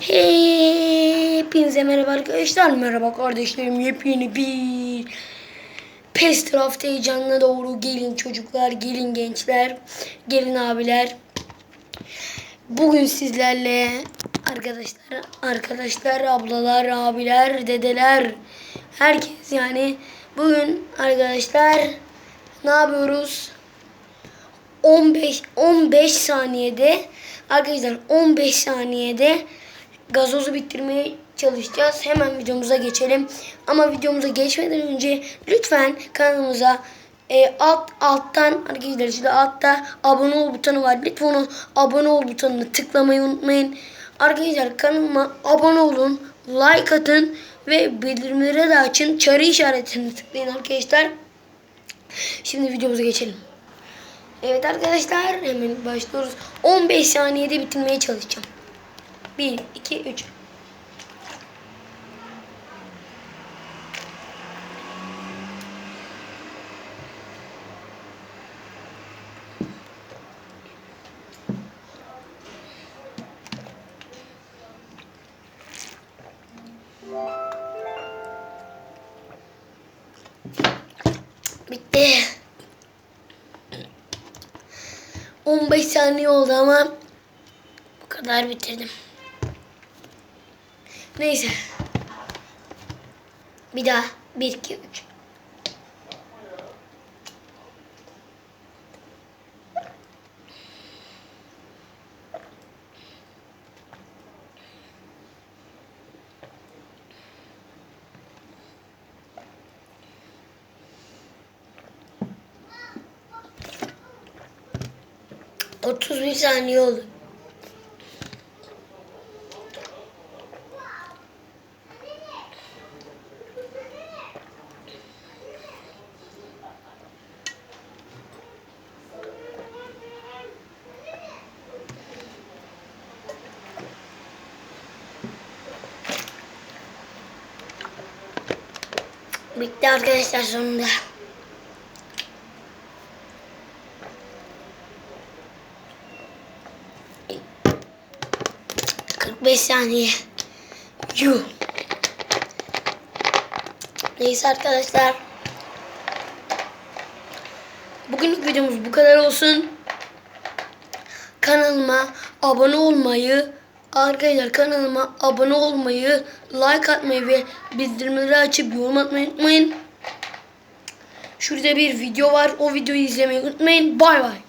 Hepinize merhaba arkadaşlar. Merhaba kardeşlerim. Yepyeni bir PES draft heyecanına doğru gelin çocuklar, gelin gençler, gelin abiler. Bugün sizlerle arkadaşlar, arkadaşlar, ablalar, abiler, dedeler, herkes yani bugün arkadaşlar ne yapıyoruz? 15 15 saniyede arkadaşlar 15 saniyede gazozu bitirmeye çalışacağız. Hemen videomuza geçelim. Ama videomuza geçmeden önce lütfen kanalımıza e, alt alttan arkadaşlar şurada altta abone ol butonu var. Lütfen onu abone ol butonuna tıklamayı unutmayın. Arkadaşlar kanalıma abone olun, like atın ve bildirimleri de açın. Çarı işaretini tıklayın arkadaşlar. Şimdi videomuza geçelim. Evet arkadaşlar hemen başlıyoruz. 15 saniyede bitirmeye çalışacağım. 1, 2, 3. Bitti. 15 saniye oldu ama bu kadar bitirdim. Neyse. Bir daha. 1, 2, 3. Otuz bir saniye oldu. Bitti arkadaşlar sonunda. Kırk beş saniye. Yuh. Neyse arkadaşlar. Bugünlük videomuz bu kadar olsun. Kanalıma abone olmayı, arkadaşlar kanalıma abone olmayı, like atmayı ve bildirimleri açıp yorum atmayı unutmayın. Şurada bir video var. O videoyu izlemeyi unutmayın. Bay bay.